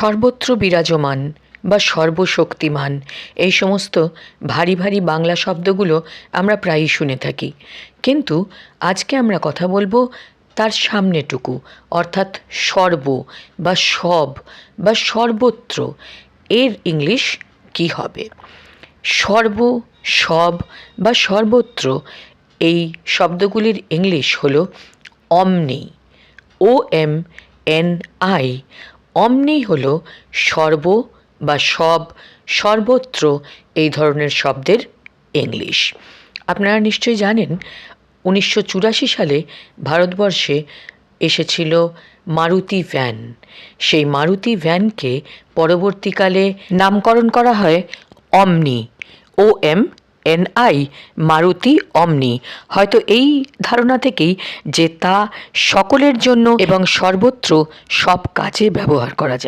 সর্বত্র বিরাজমান বা সর্বশক্তিমান। এই সমস্ত ভারী ভারী বাংলা শব্দগুলো আমরা প্রায়ই শুনে থাকি। কিন্তু আজকে আমরা কথা বলব তার সামনেটুকু, অর্থাৎ সর্ব বা সব বা সর্বত্র। এর ইংলিশ কী হবে? সর্ব, সব বা সর্বত্র, এই শব্দগুলির ইংলিশ হলো অমনি, ও এম এন আই। অমনি হল সর্ব বা সব, সর্বত্র এই ধরনের শব্দের ইংলিশ। আপনারা নিশ্চয়ই জানেন, উনিশশো চুরাশি সালে ভারতবর্ষে এসেছিল মারুতি ভ্যান। সেই মারুতি ভ্যানকে পরবর্তীকালে নামকরণ করা হয় Omni, O M N I Maruti Omni. হয়তো এই ধারণা থেকেই যে তা সকলের জন্য এবং সর্বত্র সব কাজে ব্যবহার করা যায়।